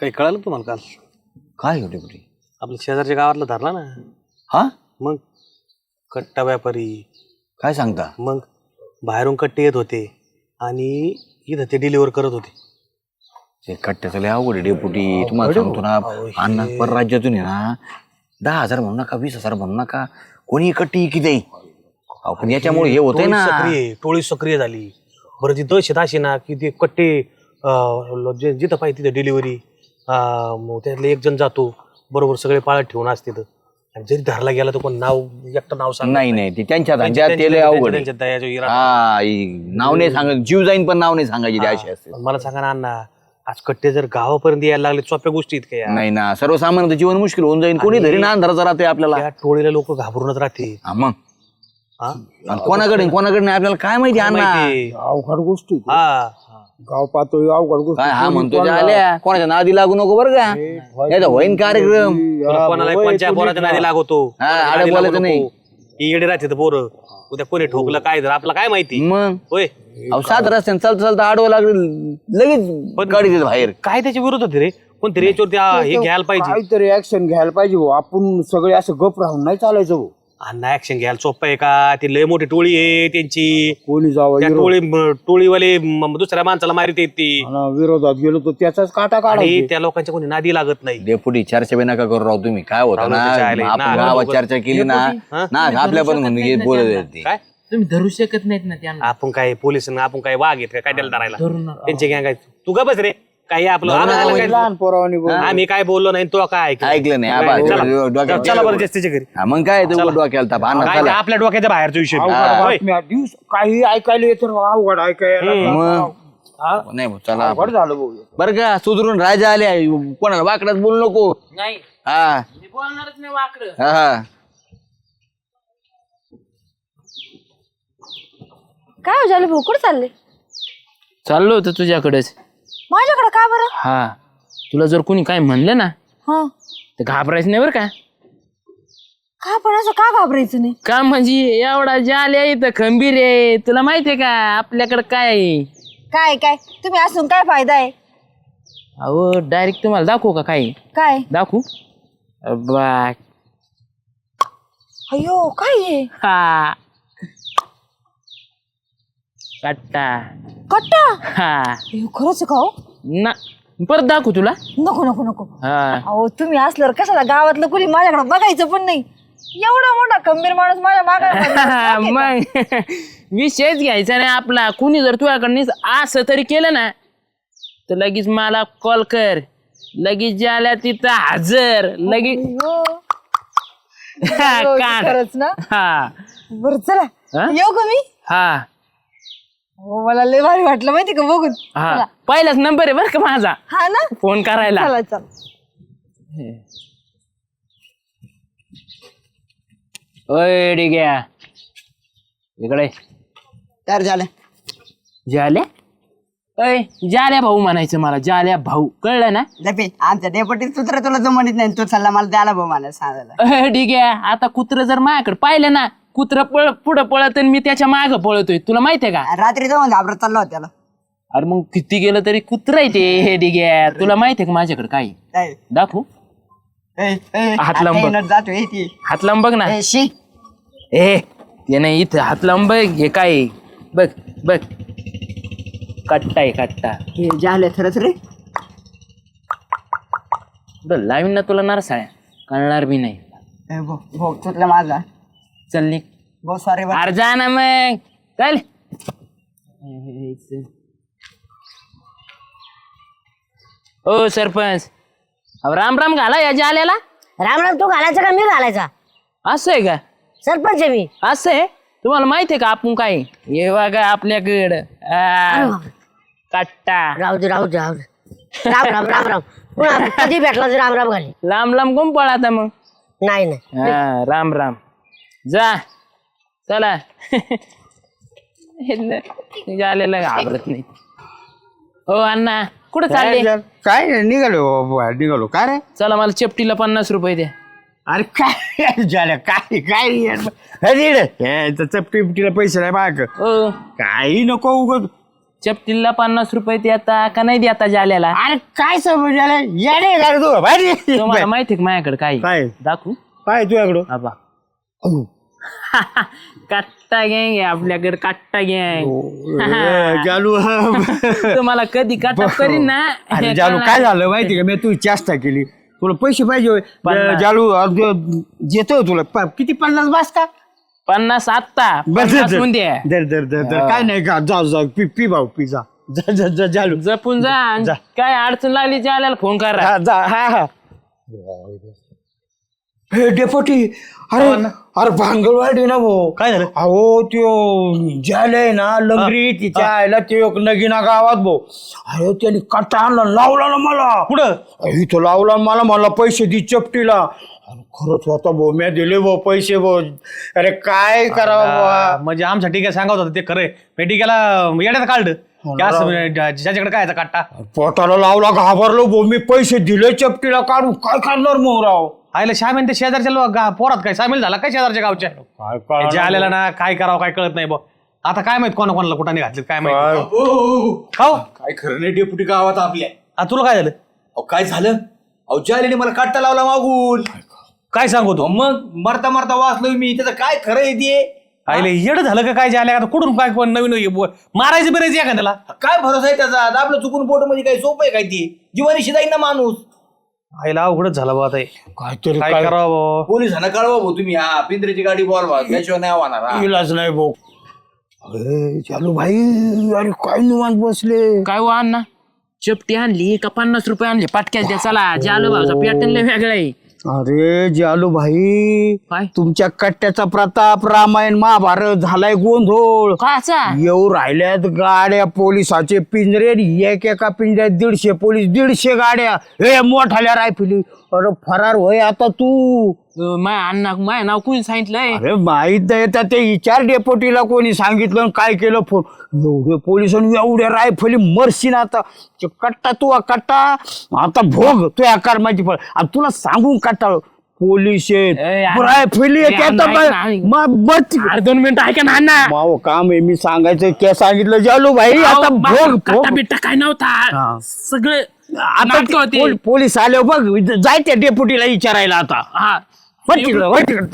काही कळालं तुम्हाला काल? काय होते कुठे आपल्या शेजारच्या गावातला धरला ना. हा? मग? कट्टा व्यापारी. काय सांगता? मग बाहेरून कट्टे येत होते आणि इथं ते डिलिव्हर करत होते. ते कट्ट्याचं लय अवघड आहे डेपुटी. तुम्हाला सांगतो ना अण्णा परराज्यातून आहे ना दहा हजार म्हणू नका वीस हजार म्हणू नका. कोणी कट्टी किती अहो, पण याच्यामुळे हे होतंय टोळी ना सक्रिय टोळी सक्रिय झाली. बरं ती दहशत अशी ना की ते कट्टे अं, जे- जिथं पाहिजे तिथं डिलिव्हरी मग त्यातले एक जण जातो. बरोबर सगळे पाळत ठेवून असते. आणि जरी धरला गेला तर कोण नाव एकटं नाव सांग नाही नाही. ते त्यांच्या अवघड आहे. हा नाव नाही सांगत जीव जाईन पण नाव नाही सांगायची ते अशी असते. पण मला सांगा ना अण्णा आज कट्टे जर गावापर्यंत यायला लागले सोप्या गोष्टी इतक्या या. नाही ना सर्वसामान्य जीवन मुश्किल होऊन जाईल कोणी धरी ना अंधाराचा राहते आपल्याला. त्या टोळीला लोक घाबरूनच राहते. हा मग. हा? आणि कोणाकडे कोणाकडे नाही आपल्याला काय माहिती अण्णा? माहिती. अवघड गोष्टी हा. गाव पातळी अवघड गोष्टी काय हा म्हणतो आल्या कोणाच्या नादी लागू नको बरं का? नाही तर होईन कार्यक्रम. कोणा- कोणाला कोणच्या पोराच्या नादी लागवतो हा, कोणाच्या आडे नादी लागू बोलायचं नाही. नको. ही येडे राहते पोरं. उद्या कोणी ठोकलं काय तर आपलं काय माहिती? मग? होय. अहो सात रस्त्याने चालता चालता आडवं लागलं लगेच गाडी देत बाहेर. काय त्याच्या विरोध होते रे? कोणतरी याच्यावरती आ, हे घ्यायला पाहिजे. काहीतरी ऍक्शन घ्यायला पाहिजे भाऊ. आपण सगळे असं गप राहून नाही चालायचं भाऊ. अण्णा ऍक्शन घ्यायला सोपं आहे का? ती लय मोठी टोळी आहे त्यांची. कोणी जावं त्या टोळी म- टोळीवाले म- दुसऱ्या माणसाला मारित येत ती. आणि विरोधात गेलो तर त्याचाच काटा आणि काढायचा त्या लोकांच्या कोणी नादी लागत नाही. डेपुटी चर्चा बी नका करू राव तुम्ही. काय होतं राव, ना? त्याच्या आईला आपण ना, गावात चर्चा केली ना हा? ना आपल्या पण म्हणून बोलत येते काय? तुम्ही धरू शकत नाहीत ना त्यांना. आपण काय पोलीस आपण काय वाघ आहेत का? काय त्याला धरायला? धरून. त्यांचे गँग आहेत तू का बस रे. काय आपलं आम्हाला काय- लहान पोरावानी बोल आम्ही काय बोललो नाही तो काय ऐकलं? ऐकलं नाही आबा, चला. डोक्यात चला बरं जास्तीच्या घरी. हा, मग काय ते डोक्याला ताप? आणा काय ते चला. आपल्या डोक्याच्या बाहेरचा विषय अवघड होय. बातम्या दिवस काही ऐकायला येतं अवघड ऐकायला मग? नाही भाऊ, चला. अवघड झालं भाऊ. बरं का सुधरून राजा आले कोणाला वाकडात बोलू नको. नाही. हा. मी बोलणारच नाही वाकडं. हा हा. काय हो झालं भाऊ कुठं चालले? चाललो होतं तुझ्याकडेच. माझ्याकडे का बरं? हा. तुला जर कोणी काय म्हणलं ना हा. तर घाबरायचं नाही बरं का? का पण असं का घाबरायचं नाही? का म्हणजे एवढा जाल्या इथं खंबीर आहे. तुला माहितीये का आपल्याकडे काय आहे? काय काय? तुम्ही असून काय फायदा आहे? अहो डायरेक्ट तुम्हाला दाखवू का काय? काय? दाखवू? बा अयो काय आहे हा. कट्टा. कट्टा? हा. अयो, खरंच का हो? ना परत दाखवू तुला? नको नको नको. हा. अहो तुम्ही असल्यावर कशाला गावातलं कुणी माझ्याकडे बघायचं पण नाही? एवढा मोठा खंबीर माणूस माझ्या मागे मग विषयच घ्यायचा नाही आपला. कुणी जर तुझ्याकडे असं तरी केलं ना तर लगेच मला कॉल कर. लगेच ज्याला तिथं हजर. लगेच कान खरंच ना? हा. बरं चला. हा? येऊ का मी? हा. हो मला लय भारी वाटलं माहिती का बघून. हा पहिलाच नंबर आहे बरं का माझा. हा ना? फोन करायला. चला चला. ओय डिग्या. इकडे. तयार झालं. जाल्या अय जाल्या भाऊ म्हणायचं मला जाल्या भाऊ. कळलं ना? लपे आमच्या डेपटी सूत्र तुला जमणीत नाही तू चालला मला द्यायला भाऊ मला सांगायला. अय, ठीक आहे आता कुत्र जर माझ्याकडे पाहिलं ना कुत्र पळ पुढं पळत आणि मी त्याच्या माग पळतोय. तुला माहितीये का? रात्री जाऊन घाबरत चालला होता त्याला. अरे मग किती गेलं तरी कुत्र आहे ते हे आहे तुला माहितीये का माझ्याकडे काय? दाखवू. ए, ए, हात लांब आता बघ. येणार जातो ए ती. हात लांब बघ ना. ए, शी. ए ते नाही इथं. हात लांब बघ हे काय आहे? बघ बघ. कट्टा आहे कट्टा. हे झालं खरंच रे. बरं लावीन ना तुला नरसाळ्या. कळणार बी नाही. ए, माझा. चल निघ. भाऊ सॉरी अरे जा ना मग. चल. ओ सरपंच. अहो, राम राम घाला या जाल्याला. राम राम तू घालायचा का? मी घालायचा. असं आहे का? सरपंच आहे मी. असं आहे? तुम्हाला माहिती आहे का आपण काय हे बघा आपल्याकडं. आ, कट्टा. राहू दे राहू दे राहू दे. राम राम राम राम. पुन्हा कधी भेटला तर राम राम घाली. लांब लांब कोण पळाता मग? नाही नाही. हा राम राम. जा. चला. झालेलं घाबरत नाही. हो अण्णा. कुठं चालले? काय नाही, निघालो. बाबा, निघालो. काय रे? चला मला चेपटीला पन्नास रुपये द्या. अरे काय झालं? काय काय रे? हे रे, हे तर चपटी बिपटीला पैसे नाही माग. ओ काही नको उगत. चपटीला पन्नास रुपये देता का नाही देता जाल्याला? अरे काय समज येणे का रे तू. बाहेर ये. तुम्हाला माहिती आहे का माझ्याकडे काय काय? दाखवू? काय तुझ्याकडं? आबा काट्टा गँग आहे आपल्याकडे काट्टा गँग. ए, जालू. तुम्हाला कधी काटा करीन ना? अरे हे जालू. काय झालं माहिती का? मी तू चेष्टा केली. तुला पैसे पाहिजे होय. पन्नास. जालू देतो तुला. प- किती? पन्नास बास का? पन्नास आत्ता. बस पन्नास दर दर दर दर काय नाही का? जाऊ जाऊ पी पी भाऊ पी जा. जा जा जा जालू. जपून जा. आणि काय अडचण लागली जाल्याला फोन करा. हा जा हा हा. हे डेपोटी अरे अरे भांगलवाडी ना भाऊ. काय झालं? अहो त्यो ज्याला ना लंगरी तिच्या आईला ते एक नगिना गावात भाऊ. अरे त्याने कट्टा आणला लावला ना मला. कुठं? इथं लावला मला मला पैसे दि चपटीला. अरे खरंच होता भाऊ मी दिले भाऊ पैसे भाऊ. अरे काय करावं बुवा? म्हणजे आमच्या टिका सांगत होतं ते खरंय मी टिक्याला येण्यात काढलं की असं म्हणजे ज्याच्याकडे काय याचा काट्टा पोटाला लावला घाबरलो भाऊ. मी पैसे दिले चपटीला काढून. काय करणार मग आईला श्याम ते शेजारच्या लोक गा- पोरात काय? सामील झाला काय शेजारच्या गावच्या? काय जे आलेला ना काय करावं काय कळत नाही बा. आता काय माहीत कोणा कोणाला कुठाने घातले काय माहीत? हो काय खरं नाही डेपुटी गावात आपल्या. आ, तुला काय झालं? अहो काय झालं? अहो जालेने मला काट्टा लावला मागून. काय सांगू तू? अहो, मग मरता मरता वाचलोय मी. त्याचं काय खरं आहे ते? आईला येड झालं का काय जे आल्या आता कुठून काय कोण नवीन हे बो- मारायचं बिरायचं एखाद्याला? काय भरोसा आहे त्याचा? आता आपलं चुकून पोटमध्ये काय सोपं आहे काय ती? जीवानीशी जाईन ना माणूस. आईला अवघडच झालं बा आता हे. काहीतरी काय काय करावं? पोलिसांना कळवा भाऊ तुम्ही. हा पिंजऱ्याची गाडी बोलवा. त्याशिवाय नाही होणार हा. इलाज नाही भाऊ. अरे चालू भाई अरे काय निवांत बसले? काय हो अण्णा? चपटी आणली का पन्नास रुपये आणले? पाटक्यात द्या चला. जालो भाऊचा पॅटर्न लय वेगळा आहे. अरे जालू भाई काय? तुमच्या कट्ट्याचा प्रताप रामायण महाभारत झालाय गोंधळ. काचा? येऊ राहिल्यात गाड्या पोलिसाचे पिंजरे एक एका पिंजऱ्यात दीडशे पोलीस दीडशे गाड्या. हे मोठाल्या रायफिली. अरे फरार होय आता तू. माय अण्णा माय नाव कोणी सांगितलंय अरे माहीत नाही तर ते विचार डेपोटीला कोणी सांगितलं आणि काय केलं फोन? एवढे पोलिसांनी एवढ्या रायफली मरशीन आता. ते कट्टा तू हा कट्टा. आता भोग तू आकार माझी फळ. आणि तुला सांगून कट्टा. पोलीस आहेत ए, अरे. रायफली ए, आहेत, अण्णा, आता ऐक ना, ऐक. मग बच अरे दोन मिनिटं ऐका ना अण्णा. माव काम आहे मी सांगायचं काय सांगितलं जालू भाई आता भोग भोग. बिट्टा काय नव्हता. सगळं आता नाटकं ते होती. पोल- पोलीस आले बघ जाय त्या डेपुटीला विचारायला आता. हा. वळ तिकडं, वळ तिकडं.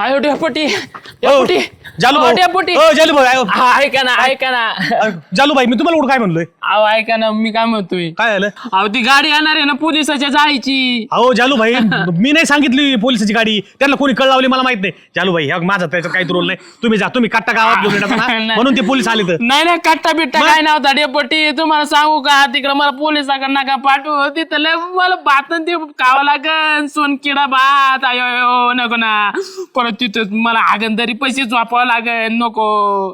Hi deputy deputy. जालू भाऊ. डेपुटी. हो, जालू भाऊ आयो. हा, ऐका ना ऐका ना. जालू भाई मी तुम्हाला कुठं काय म्हणलोय? अहो ऐका ना मी काय म्हणतोय? काय झालं? अहो ती गाडी येणार आहे ना पोलिसाच्या जायची अहो जालू भाई मी नाही सांगितली पोलिसाची गाडी. त्यांना कोणी कळ लावली मला माहीत नाही. जालू भाई माझा त्याचं काही रोल नाही. तुम्ही जा तुम्ही कट्टा गावात घेऊन येणार. म्हणून ते पोलीस आले तर. नाही नाही कट्टा बिट्टा काय नव्हता डेपटी. तुम्हाला सांगू का? तिकडे मला पोलिसाकडे नका पाठवू. तिथं लय मला भात ते खावं लागन. सोनकिडा भात. आयो आयो, नको ना. परत तिथं मला हागन पैसे झोपावं लागन नको.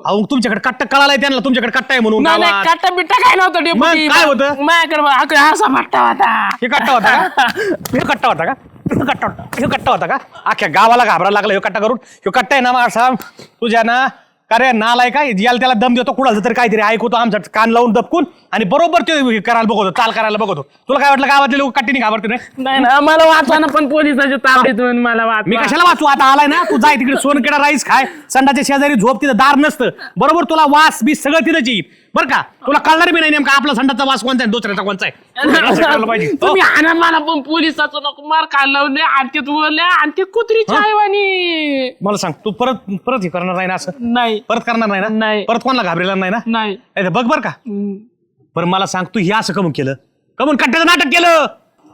अहो तुमच्याकडे कट्टा कळालाय त्यांना तुमच्याकडे कट्टा आहे म्हणून नाही नाही गावात. कट्टा बिट्टा काय नव्हतं डेपटी? मग काय होतं? माझ्याकडे बघ, असा भट्टा होता. हे कट्टा होता का? हे कट्टा होता का? हे कट्टा होता हे कट्टा होता का? अख्ख्या गावाला घाबरायला लागला हे कट्टा करून. हे कट्टा आहे ना मग असा तुझ्या ना का रे नालाय काय? याला त्याला दम देतो कुणाचं तरी काहीतरी ऐकतो आमच्या कान लावून दबकून आणि बरोबर ते हे करायला बघतो चाल करायला बघतो. तुला काय वाटलं गावातले लोक कट्टीने घाबरते नाही नाही ना मला वाचवा ना पण पोलिसाच्या ताबडीतून मला मी वाचवा कशाला वाचू? आता आलाय ना तू जाय तिकडे सोनकेडा राईस खाय. संडाच्या शेजारी झोप तिथं दार नसतं. बरोबर तुला वास बीस सगळं तिथंच येईल. बरं का? तुला कळणार बी नाही नेमका आपला संडाचा वास कोणता आहे दुसऱ्याचा कोणता आहे. असं कळलं पाहिजे. हो. तुम्ही आणा मला पण पोलिसाचं नको मार खाल्लवले आणि ते बोलले आणि ते कुत्री मला सांग तू परत परत हे करणार नाही ना असं? नाही. परत करणार नाही ना? नाही. परत कोणाला घाबरेला नाही ना? नाही. नाही तर बघ बर का. बरं मला सांग तू हे असं कमून केलं? कमून कट्ट्याचं नाटक केलं?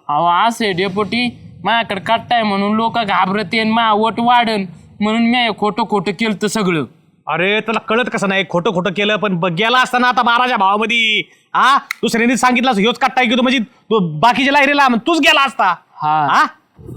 अहो असे डेपोटी. माझ्याकडे कट्टाय म्हणून लोक घाबरते मा वट वाढन. म्हणून मी खोटं खोटं केलं सगळं. अरे तुला कळत कसं नाही? खोटं खोटं केलं पण ब- गेला असताना आता बाराच्या भावामध्ये. हा? दुसऱ्याने सांगितलं ह्योच कट्टा की तू म्हणजे तू बाकीच्या लायरीला मग तूच गेला असता. हा. हा?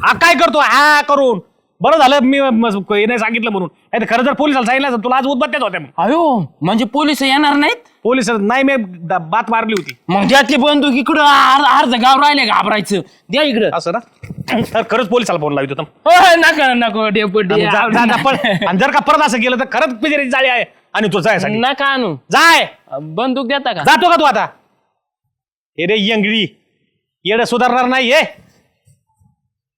हा काय करतो? हा करून. बरं झालं मी म- हे नाही सांगितलं म्हणून. नाही तर खरं जर पोलिसाला सांगितलं असतं, तुला आज उद्बत्त्याच होत्या मग. अयो म्हणजे पोलीस येणार नाहीत? पोलीस नाही मी द- बात मारली होती. मग ज्यातली बंदूक इकडं अर्ध अर्ध गाव राहिले घाबरायचं? द्या इकडं. असं ना? तर खरंच पोलिसाला फोन लावतो होय, नका नको डेपोटी आणि जर का परत असं केलं तर खरंच पिजेरीची जाळी आहे आणि तू जायसाठी नका आणू. जाय. बंदूक देता का? जातो का तू आता? हे रे यंगडी येडं सुधारणार नाही हे